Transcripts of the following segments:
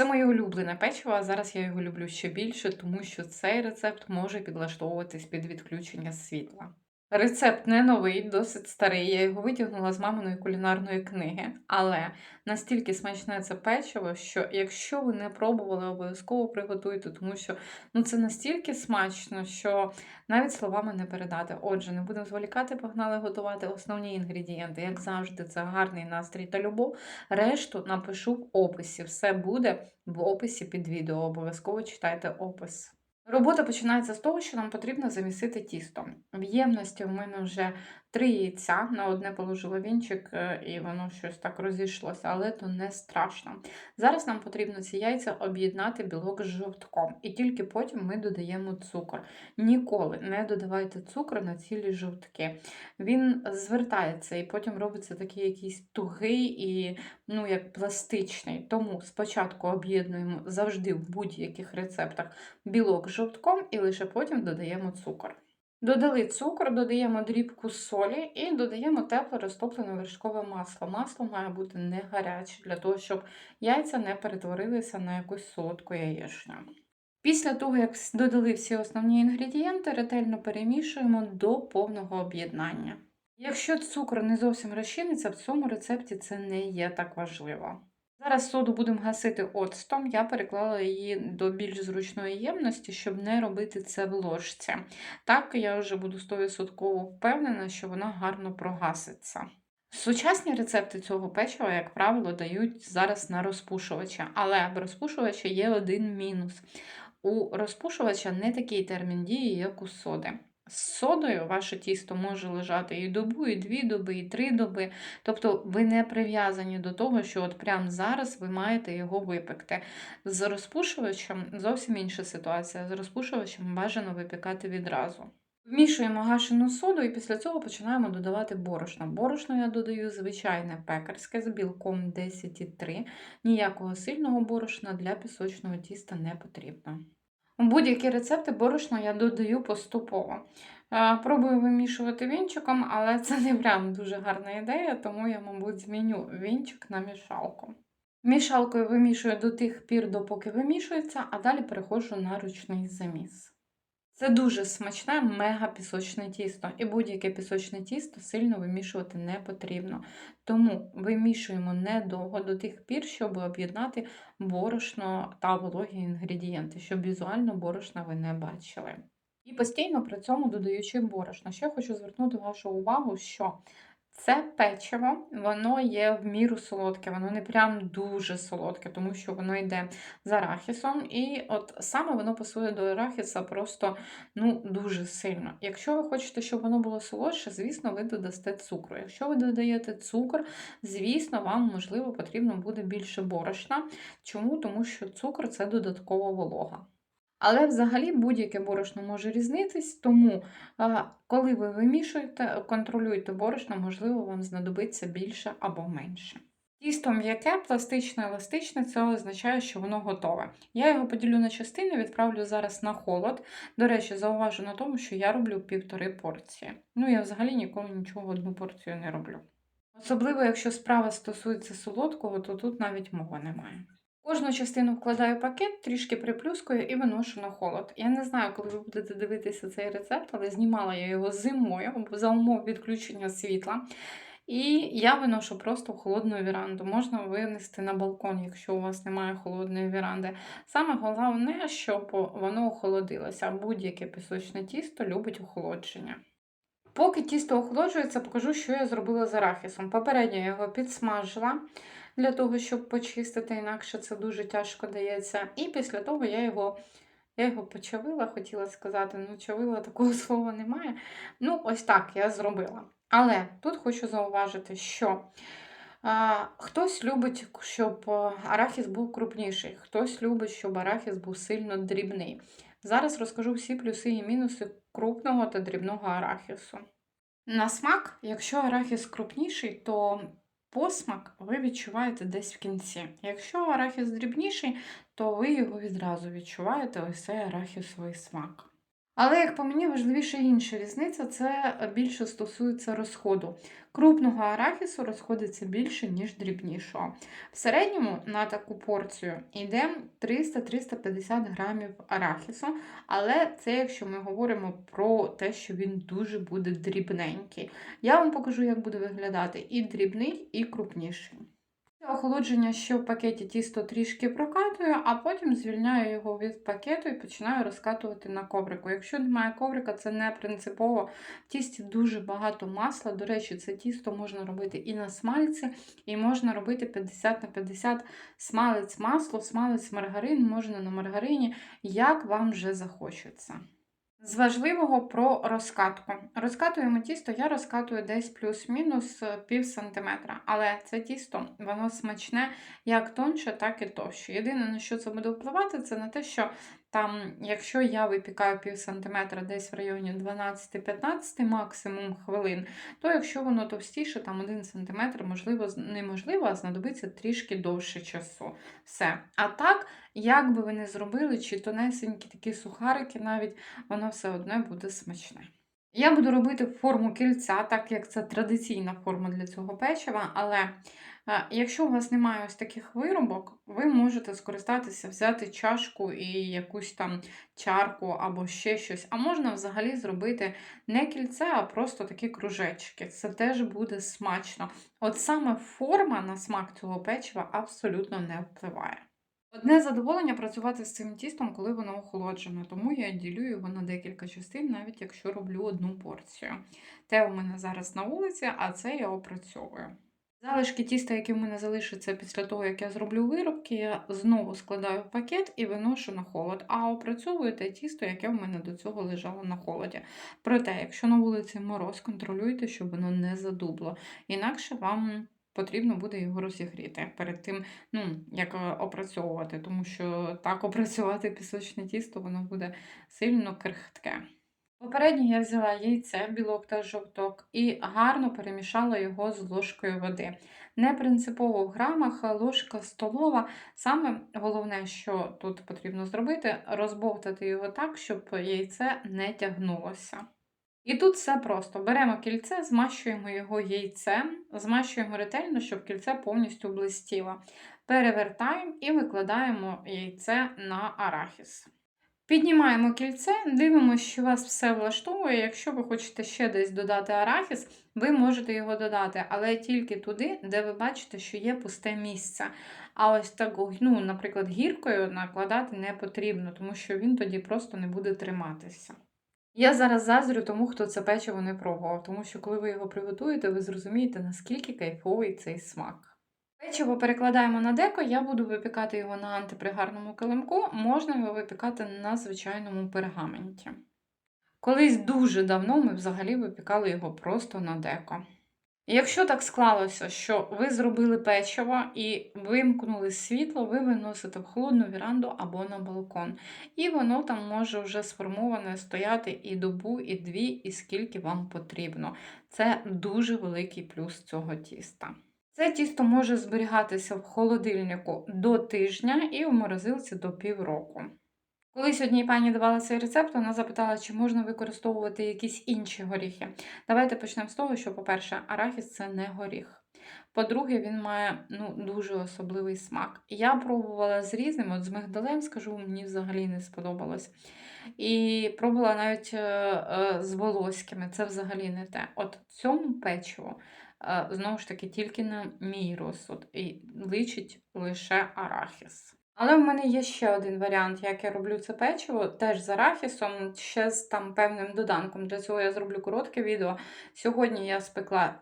Це моє улюблене печиво, а зараз я його люблю ще більше, тому що цей рецепт може підлаштовуватись під відключення світла. Рецепт не новий, досить старий. Я його витягнула з маминої кулінарної книги, але настільки смачне це печиво, що якщо ви не пробували, обов'язково приготуйте, тому що ну, це настільки смачно, що навіть словами не передати. Отже, не будемо зволікати, погнали готувати основні інгредієнти. Як завжди, це гарний настрій та любов. Решту напишу в описі. Все буде в описі під відео. Обов'язково читайте опис. Робота починається з того, що нам потрібно замісити тісто. В ємності в мене вже три яйця, на одне положила вінчик, е, і воно щось так розійшлося, але то не страшно. Зараз нам потрібно ці яйця об'єднати білок з жовтком, і тільки потім ми додаємо цукор. Ніколи не додавайте цукор на цілі жовтки. Він звертається і потім робиться такий якийсь тугий і ну, як пластичний. Тому спочатку об'єднуємо завжди в будь-яких рецептах білок з жовтком і лише потім додаємо цукор. Додали цукор, додаємо дрібку солі і додаємо тепле розтоплене вершкове масло. Масло має бути не гаряче, для того, щоб яйця не перетворилися на якусь солодку яєчню. Після того, як додали всі основні інгредієнти, ретельно перемішуємо до повного об'єднання. Якщо цукор не зовсім розчиниться, в цьому рецепті це не є так важливо. Зараз соду будемо гасити оцтом. Я переклала її до більш зручної ємності, щоб не робити це в ложці. Так я вже буду 100% впевнена, що вона гарно прогаситься. Сучасні рецепти цього печива, як правило, дають зараз на розпушувача, але в розпушувача є один мінус. У розпушувача не такий термін дії, як у соди. З содою ваше тісто може лежати і добу, і дві доби, і три доби. Тобто ви не прив'язані до того, що от прямо зараз ви маєте його випекти. З розпушувачем зовсім інша ситуація. З розпушувачем бажано випікати відразу. Вмішуємо гашену соду і після цього починаємо додавати борошно. Борошно я додаю звичайне пекарське з білком 10,3. Ніякого сильного борошна для пісочного тіста не потрібно. Будь-які рецепти борошно я додаю поступово. Е, Пробую вимішувати вінчиком, але це не прям дуже гарна ідея, тому я, мабуть, зміню вінчик на мішалку. Мішалкою вимішую до тих пір, допоки вимішується, а далі переходжу на ручний заміс. Це дуже смачне, мега пісочне тісто, і будь-яке пісочне тісто сильно вимішувати не потрібно. Тому вимішуємо недовго до тих пір, щоб об'єднати борошно та вологі інгредієнти, щоб візуально борошна ви не бачили. І постійно при цьому додаючи борошно. Ще хочу звернути вашу увагу, що це печиво, воно є в міру солодке, воно не прям дуже солодке, тому що воно йде з арахісом. І от саме воно пасує до арахіса просто ну, дуже сильно. Якщо ви хочете, щоб воно було солодше, звісно, ви додасте цукру. Якщо ви додаєте цукор, звісно, вам, можливо, потрібно буде більше борошна. Чому? Тому що цукор це додаткова волога. Але взагалі будь-яке борошно може різнитись, тому коли ви вимішуєте, контролюйте борошно, можливо, вам знадобиться більше або менше. Тісто м'яке, пластичне, еластичне, це означає, що воно готове. Я його поділю на частини, відправлю зараз на холод. До речі, зауважу на тому, що я роблю півтори порції. Ну, я взагалі ніколи нічого одну порцію не роблю. Особливо, якщо справа стосується солодкого, то тут навіть мови немає. Кожну частину вкладаю в пакет, трішки приплюскую і виношу на холод. Я не знаю, коли ви будете дивитися цей рецепт, але знімала я його зимою за умов відключення світла. І я виношу просто в холодну віранду. Можна винести на балкон, якщо у вас немає холодної віранди. Саме головне, щоб воно охолодилося. Будь-яке пісочне тісто любить охолодження. Поки тісто охолоджується, покажу, що я зробила з арахісом. Попередньо я його підсмажила для того, щоб почистити, інакше це дуже тяжко дається. І після того я його я його почавила, хотіла сказати, ну, чавила такого слова немає. Ну, ось так я зробила. Але тут хочу зауважити, що а, хтось любить, щоб арахіс був крупніший, хтось любить, щоб арахіс був сильно дрібний. Зараз розкажу всі плюси і мінуси крупного та дрібного арахісу. На смак, якщо арахіс крупніший, то посмак ви відчуваєте десь в кінці. Якщо арахіс дрібніший, то ви його відразу відчуваєте ось цей арахісовий смак. Але, як по мені, важливіше інша різниця це більше стосується розходу. Крупного арахісу розходиться більше, ніж дрібнішого. В середньому на таку порцію йде 300-350 грамів арахісу, але це якщо ми говоримо про те, що він дуже буде дрібненький. Я вам покажу, як буде виглядати і дрібний, і крупніший. Охолодження ще в пакеті тісто трішки прокатую, а потім звільняю його від пакету і починаю розкатувати на коврику. Якщо немає коврика, це не принципово. В тісті дуже багато масла. До речі, це тісто можна робити і на смальці, і можна робити 50 на 50 смалець масло, смалець маргарин, можна на маргарині, як вам вже захочеться. З важливого про розкатку. Розкатуємо тісто, я розкатую десь плюс-мінус е, пів сантиметра. Але це тісто, воно смачне як тонше, так і товще. Єдине, на що це буде впливати, це на те, що там, якщо я випікаю пів сантиметра десь в районі 12-15 максимум хвилин, то якщо воно товстіше, там 1 сантиметр, можливо, неможливо, а знадобиться трішки довше часу. Все. А так, як би ви не зробили, чи тонесенькі такі сухарики, навіть воно все одно буде смачне. Я буду робити форму кільця, так як це традиційна форма для цього печива, але е, якщо у вас немає ось таких виробок, ви можете скористатися, взяти чашку і якусь там чарку або ще щось. А можна взагалі зробити не кільце, а просто такі кружечки. Це теж буде смачно. От саме форма на смак цього печива абсолютно не впливає. Одне задоволення працювати з цим тістом, коли воно охолоджене, тому я ділю його на декілька частин, навіть якщо роблю одну порцію. Те у мене зараз на вулиці, а це я опрацьовую. Залишки тіста, які в мене залишаться після того, як я зроблю виробки, я знову складаю в пакет і виношу на холод, а опрацьовую те тісто, яке в мене до цього лежало на холоді. Проте, якщо на вулиці мороз, контролюйте, щоб воно не задубло. Інакше вам потрібно буде його розігріти перед тим, ну, як е, опрацьовувати, тому що так опрацювати пісочне тісто, воно буде сильно крихтке. Попередньо я взяла яйце, білок та жовток і гарно перемішала його з ложкою води. Не принципово в грамах, ложка столова. Саме головне, що тут потрібно зробити, розбовтати його так, щоб яйце не тягнулося. І тут все просто. Беремо кільце, змащуємо його яйцем, змащуємо ретельно, щоб кільце повністю блистіло. Перевертаємо і викладаємо яйце на арахіс. Піднімаємо кільце, дивимося, що вас все влаштовує. Якщо ви хочете ще десь додати арахіс, ви можете його додати, але тільки туди, де ви бачите, що є пусте місце. А ось так, ну, наприклад, гіркою накладати не потрібно, тому що він тоді просто не буде триматися. Я зараз заздрю тому, хто це печиво не пробував, тому що коли ви його приготуєте, ви зрозумієте, наскільки кайфовий цей смак. Печиво перекладаємо на деко, я буду випікати його на антипригарному килимку, можна його випікати на звичайному пергаменті. Колись дуже давно ми взагалі випікали його просто на деко. Якщо так склалося, що ви зробили печиво і вимкнули світло, ви виносите в холодну віранду або на балкон. І воно там може вже сформоване стояти і добу, і дві, і скільки вам потрібно. Це дуже великий плюс цього тіста. Це тісто може зберігатися в холодильнику до тижня і в морозилці до півроку. Колись одній пані давала цей рецепт, вона запитала, чи можна використовувати якісь інші горіхи. Давайте почнемо з того, що, по-перше, арахіс це не горіх. По-друге, він має ну, дуже особливий смак. Я пробувала з різним, от з мигдалем, скажу, мені взагалі не сподобалось. І пробувала навіть е, е, з волоськими, це взагалі не те. От цьому печиву, е, знову ж таки, тільки на мій розсуд, і личить лише арахіс. Але в мене є ще один варіант, як я роблю це печиво, теж з арахісом, ще з там певним доданком. Для цього я зроблю коротке відео. Сьогодні я спекла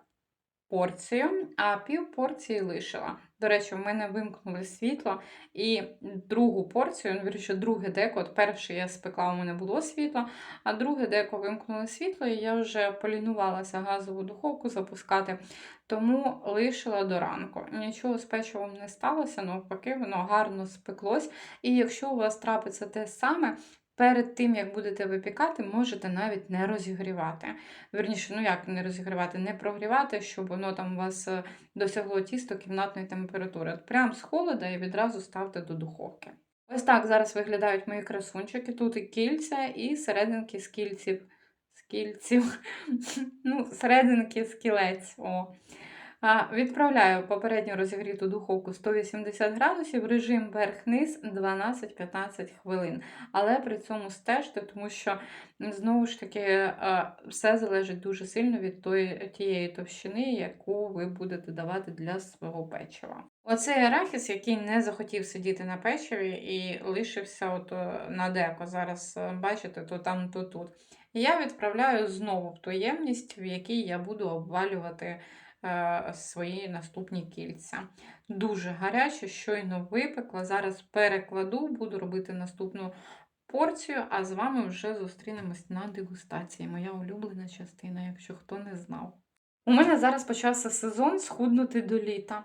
порцію, а пів порції лишила. До речі, в мене вимкнули світло, і другу порцію, ну, вірніше, друге деко, от перше я спекла, у мене було світло, а друге деко вимкнули світло, і я вже полінувалася газову духовку запускати, тому лишила до ранку. Нічого з печивом не сталося, навпаки, воно гарно спеклось. І якщо у вас трапиться те саме, Перед тим, як будете випікати, можете навіть не розігрівати. Верніше, ну як не розігрівати, не прогрівати, щоб воно там у вас е, досягло тісто кімнатної температури. От Прям з холода і відразу ставте до духовки. Ось так зараз виглядають мої красунчики. Тут і кільця, і серединки з кільців. З кільців. Ну, серединки з кілець. Відправляю попередньо розігріту духовку 180 градусів, режим верх-низ 12-15 хвилин. Але при цьому стежте, тому що знову ж таки все залежить дуже сильно від тієї товщини, яку ви будете давати для свого печива. Оцей арахіс, який не захотів сидіти на печиві і лишився от е, на деко. Зараз е, бачите, то там, то тут. Я відправляю знову в ту ємність, в якій я буду обвалювати свої наступні кільця. Дуже гаряче, щойно випекла. Зараз перекладу, буду робити наступну порцію, а з вами вже зустрінемось на дегустації. Моя улюблена частина, якщо хто не знав. У мене зараз почався сезон схуднути до літа.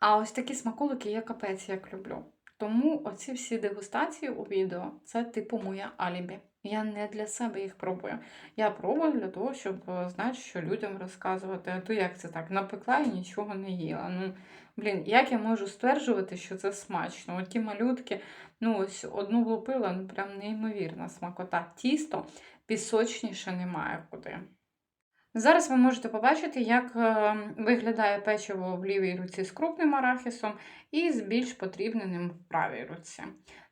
А ось такі смаколики я капець як люблю. Тому оці всі дегустації у відео це типу моя алібі. Я не для себе їх пробую. Я пробую для того, щоб е, знати, що людям розказувати. А то як це так? Напекла і нічого не їла. Ну, блін, як я можу стверджувати, що це смачно? Оті малютки, ну ось одну влупила, ну прям неймовірна смакота. Тісто пісочніше немає куди. Зараз ви можете побачити, як е, виглядає печиво в лівій руці з крупним арахісом і з більш потрібненим в правій руці.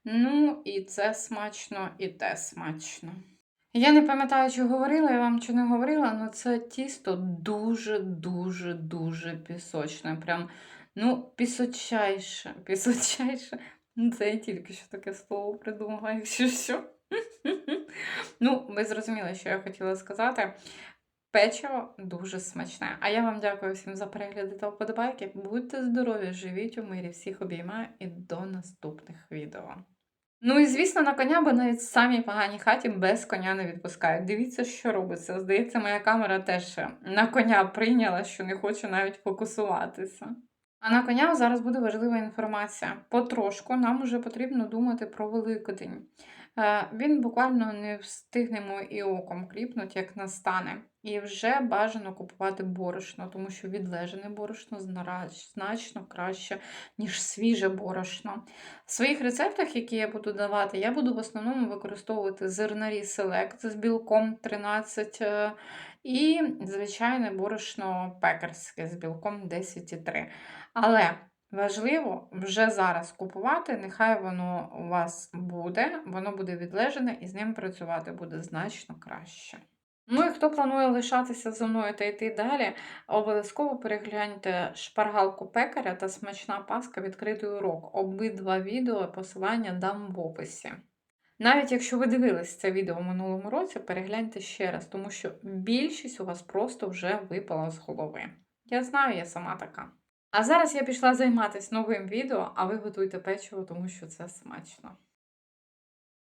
Ну, і це смачно, і те смачно. Я не пам'ятаю, чи говорила я вам, чи не говорила, але це тісто дуже-дуже дуже пісочне. Прям, ну, пісочайше, пісочайше. Ну, Це я тільки що таке слово придумала, якщо що. Ну, ви зрозуміли, що я хотіла сказати. Печиво дуже смачне. А я вам дякую всім за перегляди та вподобайки. Будьте здорові, живіть у мирі, всіх обіймаю і до наступних відео. Ну і звісно, на коня, бо навіть самій поганій хаті без коня не відпускають. Дивіться, що робиться. Здається, моя камера теж на коня прийняла, що не хочу навіть фокусуватися. А на коня зараз буде важлива інформація. Потрошку нам вже потрібно думати про Великодень. Е, Він буквально не встигнемо і оком кліпнути, як настане. І вже бажано купувати борошно, тому що відлежене борошно значно краще, ніж свіже борошно. В своїх рецептах, які я буду давати, я буду в основному використовувати зернарі Select з білком 13 е, і звичайне борошно пекарське з білком 10,3. Але важливо вже зараз купувати, нехай воно у вас буде, воно буде відлежене і з ним працювати буде значно краще. Ну і хто планує лишатися зі мною та йти далі, обов'язково перегляньте шпаргалку пекаря та смачна паска відкритий урок. Обидва відео посилання дам в описі. Навіть якщо ви дивились це відео в минулому році, перегляньте ще раз, тому що більшість у вас просто вже випала з голови. Я знаю, я сама така. А зараз я пішла займатися новим відео, а ви готуйте печиво, тому що це смачно.